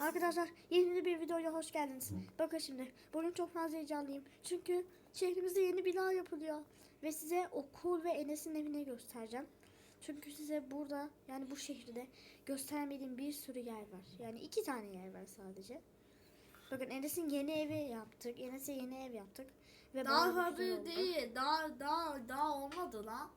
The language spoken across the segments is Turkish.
Arkadaşlar yeni bir videoya hoş geldiniz. Bakın şimdi bugün çok fazla heyecanlıyım. Çünkü şehrimizde yeni bina yapılıyor. Ve size okul ve Enes'in evini göstereceğim. Çünkü size burada yani bu şehirde göstermediğim bir sürü yer var. Yani iki tane yer var sadece. Bakın Enes'in yeni evi yaptık. Enes'e yeni ev yaptık. Ve Daha oldu. değil. Daha daha daha olmadı lan.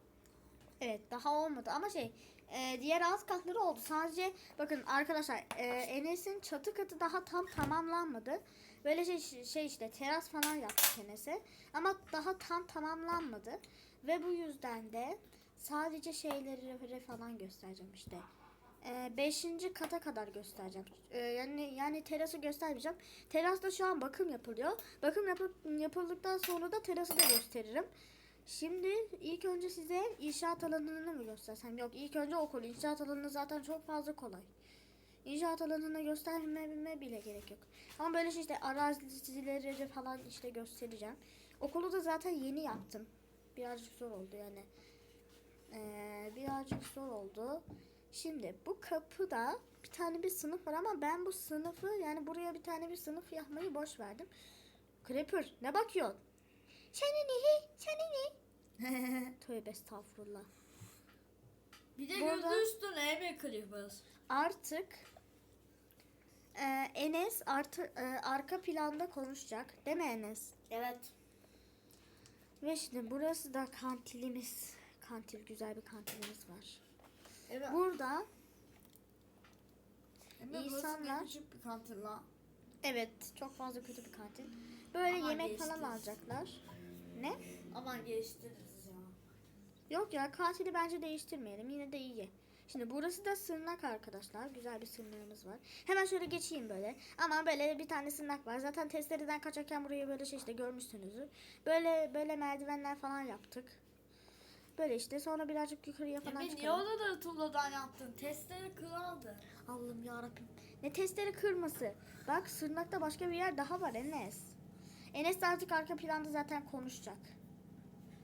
Evet daha olmadı ama şey e, diğer alt katları oldu. Sadece bakın arkadaşlar e, Enes'in çatı katı daha tam tamamlanmadı. Böyle şey, şey işte teras falan yaptık Enes'e. Ama daha tam tamamlanmadı. Ve bu yüzden de sadece şeyleri falan göstereceğim işte. E, beşinci kata kadar göstereceğim. E, yani yani terası göstermeyeceğim. Terasta şu an bakım yapılıyor. Bakım yapıp, yapıldıktan sonra da terası da gösteririm. Şimdi ilk önce size inşaat alanını mı göstersem? Yok ilk önce okul. İnşaat alanı zaten çok fazla kolay. İnşaat alanını göstermeme bile gerek yok. Ama böyle şey işte arazileri falan işte göstereceğim. Okulu da zaten yeni yaptım. Birazcık zor oldu yani. Ee, birazcık zor oldu. Şimdi bu kapıda bir tane bir sınıf var ama ben bu sınıfı yani buraya bir tane bir sınıf yapmayı boş verdim. Creeper ne bakıyorsun? Sen ne? Sen ne? Tövbe estağfurullah. Bir de Burada- gözü üstüne eve kırıyoruz. Artık e, Enes artı, e, arka planda konuşacak. Değil mi Enes? Evet. Ve şimdi burası da kantinimiz. Kantin güzel bir kantinimiz var. Evet. Burada burası insanlar- küçük bir kantin lan. evet çok fazla kötü bir kantin. Böyle Aman yemek falan alacaklar. Ne? Aman geliştiririz ya. Yok ya katili bence değiştirmeyelim. Yine de iyi. Şimdi burası da sırnak arkadaşlar. Güzel bir sırnağımız var. Hemen şöyle geçeyim böyle. Ama böyle bir tane sırnak var. Zaten testereden kaçarken burayı böyle şey işte görmüşsünüzdür. Böyle böyle merdivenler falan yaptık. Böyle işte sonra birazcık yukarıya falan Emre niye çıkalım. oraları tuğladan yaptın? Testleri kırıldı. Allah'ım yarabbim. Ne testleri kırması. Bak sırnakta başka bir yer daha var Enes. Enes de artık arka planda zaten konuşacak.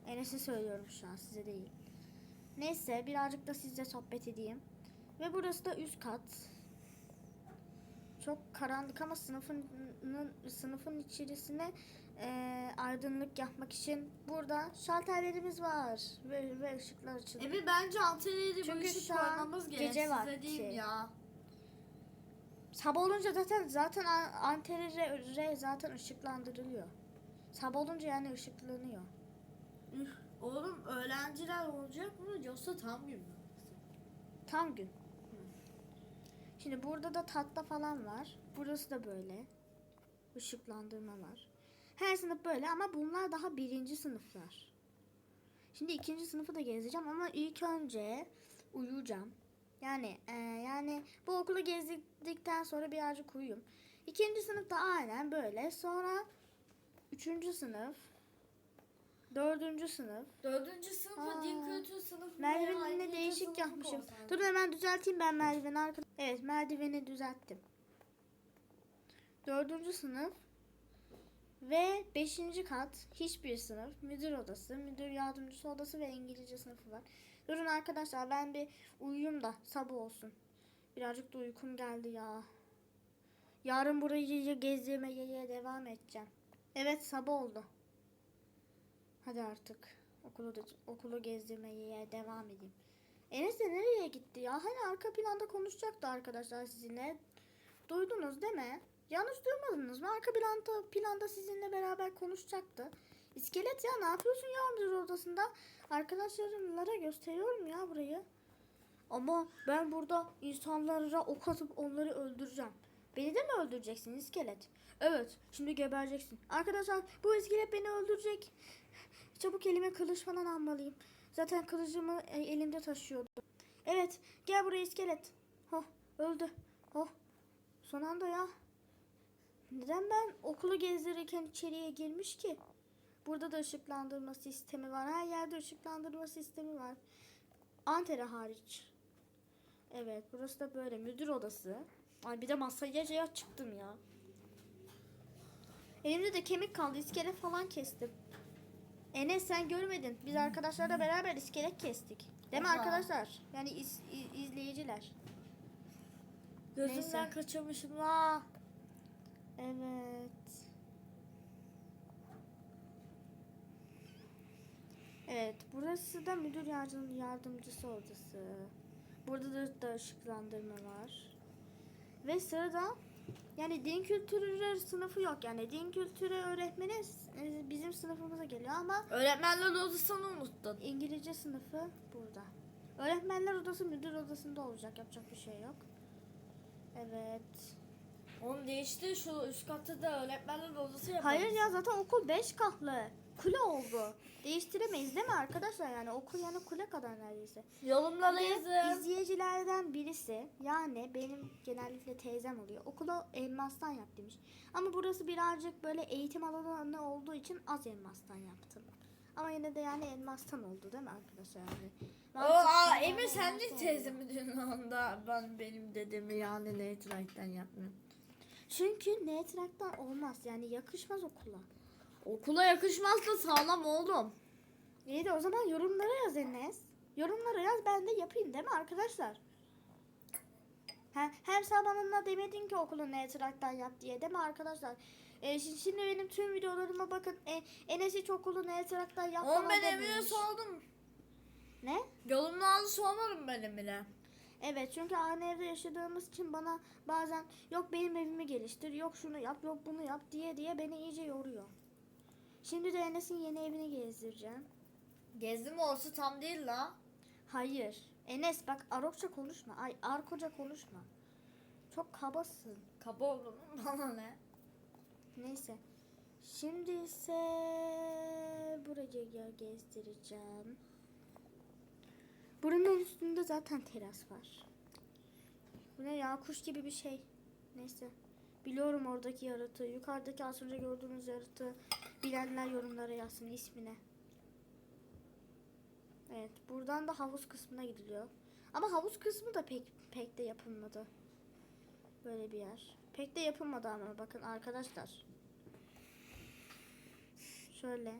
Enes'e söylüyorum şu an size değil. Neyse birazcık da sizle sohbet edeyim. Ve burası da üst kat. Çok karanlık ama sınıfın sınıfın içerisine e, aydınlık yapmak için burada şalterlerimiz var ve, ve ışıklar açılıyor. Emre bence Antalya'da bu Çünkü işi şu an koymamız gerek. gece Size vakti. diyeyim ya. Sabah olunca zaten zaten an- anteni re, re zaten ışıklandırılıyor. Sabah olunca yani ışıklanıyor. Oğlum öğrenciler olacak mı yoksa tam gün mü? Tam gün. Şimdi burada da tatlı falan var. Burası da böyle. Işıklandırma var. Her sınıf böyle ama bunlar daha birinci sınıflar. Şimdi ikinci sınıfı da gezeceğim ama ilk önce uyuyacağım. Yani e, yani bu okulu gezdikten sonra birazcık uyuyayım. İkinci sınıf da aynen böyle. Sonra üçüncü sınıf, dördüncü sınıf, Dördüncü sınıfı Aa, din kültür sınıfı. Merdivenini değişik yapmışım. Durun hemen düzelteyim ben merdiveni arka. Evet merdiveni düzelttim. Dördüncü sınıf ve beşinci kat hiçbir sınıf. Müdür odası, müdür yardımcısı odası ve İngilizce sınıfı var. Durun arkadaşlar ben bir uyuyayım da sabah olsun. Birazcık da uykum geldi ya. Yarın burayı gezdirmeye devam edeceğim. Evet sabah oldu. Hadi artık okulu da, okulu gezdirmeye devam edeyim. Enes de nereye gitti ya? Hani arka planda konuşacaktı arkadaşlar sizinle. Duydunuz değil mi? Yanlış duymadınız mı? Arka planda, planda sizinle beraber konuşacaktı. İskelet ya ne yapıyorsun ya müdür odasında? Arkadaşlarımlara gösteriyorum ya burayı. Ama ben burada insanlara ok atıp onları öldüreceğim. Beni de mi öldüreceksin iskelet? Evet, şimdi gebereceksin. Arkadaşlar bu iskelet beni öldürecek. Çabuk elime kılıç falan almalıyım. Zaten kılıcımı e, elimde taşıyordum. Evet, gel buraya iskelet. Oh, öldü. Oh, son anda ya. Neden ben okulu gezdirirken içeriye girmiş ki? Burada da ışıklandırma sistemi var. Her yerde ışıklandırma sistemi var. Antere hariç. Evet burası da böyle müdür odası. Ay bir de masaya şey çıktım ya. Elimde de kemik kaldı. iskelet falan kestim. Enes sen görmedin. Biz arkadaşlarla beraber iskelet kestik. Değil mi Oha. arkadaşlar? Yani iz- i- izleyiciler. Gözümden Neyse. kaçırmışım la. Evet. Evet, burası da müdür yardım, yardımcısı odası. Burada da, da ışıklandırma var. Ve sırada yani din kültürü sınıfı yok. Yani din kültürü öğretmeni e, bizim sınıfımıza geliyor ama Öğretmenler odasını unuttun. İngilizce sınıfı burada. Öğretmenler odası müdür odasında olacak. Yapacak bir şey yok. Evet. Oğlum değişti şu üst katta da öğretmenler odası yapalım. Hayır ya zaten okul 5 katlı. Kule oldu. Değiştiremeyiz değil mi arkadaşlar? Yani okul yani kule kadar neredeyse. Yolumlara Ve yazın. izleyicilerden birisi yani benim genellikle teyzem oluyor. Okulu elmastan yap demiş. Ama burası birazcık böyle eğitim alanı olduğu için az elmastan yaptım. Ama yine de yani elmastan oldu değil mi arkadaşlar? Yani aa, Emir sen de teyzemi diyorsun onda. Ben benim dedemi yani ne itirakten yapmıyorum. Çünkü netraktan olmaz yani yakışmaz okula. Okula yakışmaz da sağlam oğlum. İyi de o zaman yorumlara yaz Enes. Yorumlara yaz ben de yapayım değil mi arkadaşlar? He, hem sen bana demedin ki okulu netraktan yap diye değil mi arkadaşlar? E, şi- şimdi benim tüm videolarıma bakın. E, Enes hiç okulu netraktan yap Oğlum ben. Emir'e sordum. Ne? Yolumları sormadım ben Emir'e. Evet çünkü aynı evde yaşadığımız için bana bazen yok benim evimi geliştir, yok şunu yap, yok bunu yap diye diye beni iyice yoruyor. Şimdi de Enes'in yeni evini gezdireceğim. Gezdim olsa tam değil la. Hayır. Enes bak Arokça konuşma. Ay Arkoca konuşma. Çok kabasın. Kaba oğlum bana ne? Neyse. Şimdi ise burayı ge- gezdireceğim. Buranın üstünde zaten teras var. Bu ne ya kuş gibi bir şey. Neyse. Biliyorum oradaki yaratığı. Yukarıdaki az önce gördüğünüz yaratığı. Bilenler yorumlara yazsın ismini. Evet. Buradan da havuz kısmına gidiliyor. Ama havuz kısmı da pek pek de yapılmadı. Böyle bir yer. Pek de yapılmadı ama bakın arkadaşlar. Şöyle.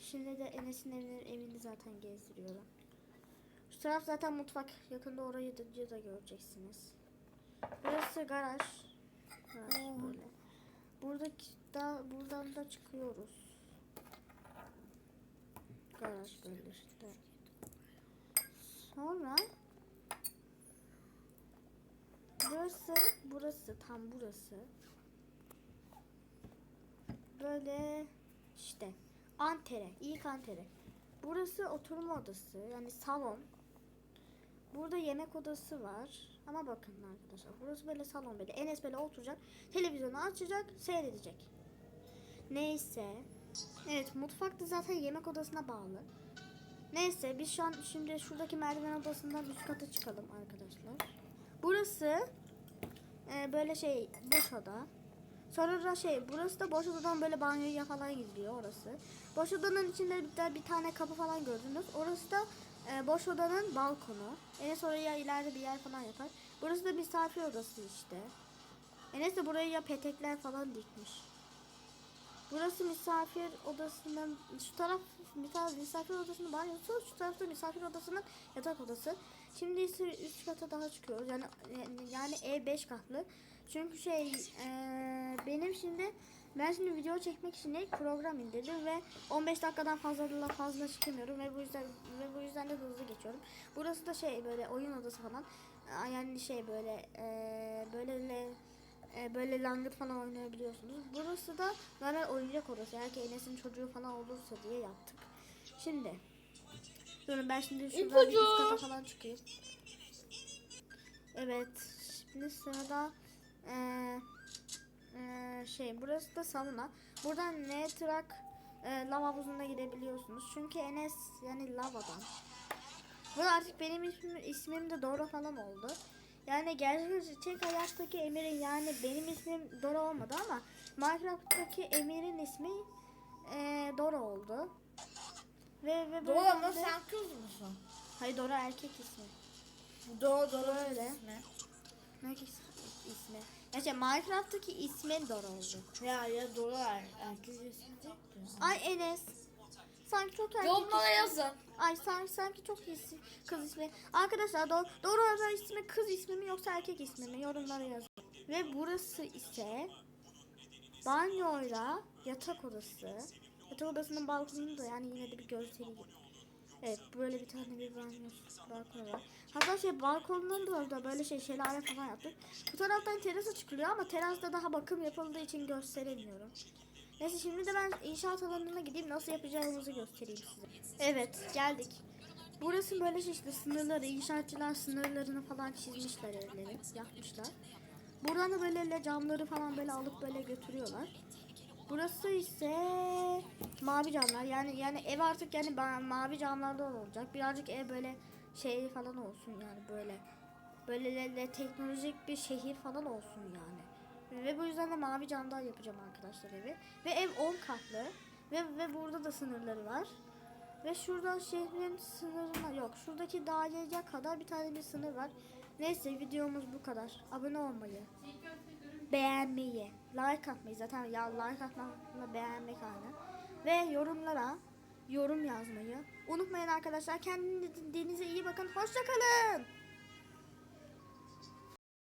Şimdi de Enes'in evini, evini zaten gezdiriyorum. Şu taraf zaten mutfak. Yakında orayı da, da göreceksiniz. Burası garaj. Oo. böyle. Buradaki da buradan da çıkıyoruz. Garaj böyle işte. Sonra burası burası tam burası. Böyle işte antere, ilk antere. Burası oturma odası yani salon. Burada yemek odası var. Ama bakın arkadaşlar burası böyle salon böyle. Enes böyle oturacak. Televizyonu açacak, seyredecek. Neyse. Evet mutfak da zaten yemek odasına bağlı. Neyse biz şu an şimdi şuradaki merdiven odasından üst kata çıkalım arkadaşlar. Burası e, böyle şey boş oda. Sonra da şey burası da boş odadan böyle banyoya falan gidiliyor orası. Boş odanın içinde bir, bir tane kapı falan gördünüz. Orası da e, boş odanın balkonu. Enes oraya ileride bir yer falan yapar. Burası da misafir odası işte. Enes de buraya ya petekler falan dikmiş. Burası misafir odasının şu taraf misafir, odasının banyosu, şu tarafta misafir odasının yatak odası. Şimdi ise üst kata daha çıkıyoruz. Yani yani ev 5 katlı. Çünkü şey eee, benim şimdi ben şimdi video çekmek için ilk program indirdim ve 15 dakikadan fazla fazla çıkamıyorum ve bu yüzden ve bu yüzden de hızlı geçiyorum. Burası da şey böyle oyun odası falan. Yani şey böyle eee böyle le- e, böyle langırt falan oynayabiliyorsunuz. Burası da normal oyuncak odası. Ki Enes'in çocuğu falan olursa diye yaptık. Şimdi Durun ben şimdi şuradan bir üst kata falan çıkayım. Evet. Şimdi sırada eee eee, şey burası da sauna. Buradan ne trak eee lava havuzuna gidebiliyorsunuz. Çünkü Enes yani lavadan. Bu artık benim ismim, ismim de Dora falan oldu. Yani gerçek hayattaki Emir'in yani benim ismim Dora olmadı ama Minecraft'taki Emir'in ismi eee Dora oldu. Ve ve ama de- sen kız mısın? Hayır Dora erkek ismi. Doğru doğru Öyle. ismi. Erkek is- ismi. Yani Minecraft'taki ismi Dora oldu. Ya ya doğru er, erkek ismi. Ay Enes. Sanki çok erkek Yorumlara ismi. yazın. Ay sanki, sanki çok iyisi kız ismi. Arkadaşlar doğru, doğru olan ismi kız ismi mi yoksa erkek ismi mi? Yorumlara yazın. Ve burası ise banyoyla yatak odası. Yatak odasının balkonunu da yani yine de bir göstereyim. Evet böyle bir tane bir banyo balkonu var. Hatta şey balkonunun da orada böyle şey şelale falan yaptık. Bu taraftan terasa çıkılıyor ama terasta daha bakım yapıldığı için gösteremiyorum. Neyse şimdi de ben inşaat alanına gideyim nasıl yapacağımızı göstereyim size. Evet geldik. Burası böyle şey işte sınırları, inşaatçılar sınırlarını falan çizmişler evleri, yapmışlar. Buradan da böyle camları falan böyle alıp böyle götürüyorlar. Burası ise mavi camlar. Yani yani ev artık yani mavi camlardan olacak. Birazcık ev böyle şey falan olsun yani böyle böyle le- le- teknolojik bir şehir falan olsun yani. Ve bu yüzden de mavi camdan yapacağım arkadaşlar evi. Ve ev 10 katlı. Ve ve burada da sınırları var. Ve şurada şehrin sınırına yok. Şuradaki daireye kadar bir tane bir sınır var. Neyse videomuz bu kadar. Abone olmayı, beğenmeyi, like atmayı zaten ya like atmakla beğenmek aynı. Ve yorumlara yorum yazmayı unutmayın arkadaşlar. Kendinize iyi bakın. Hoşça kalın.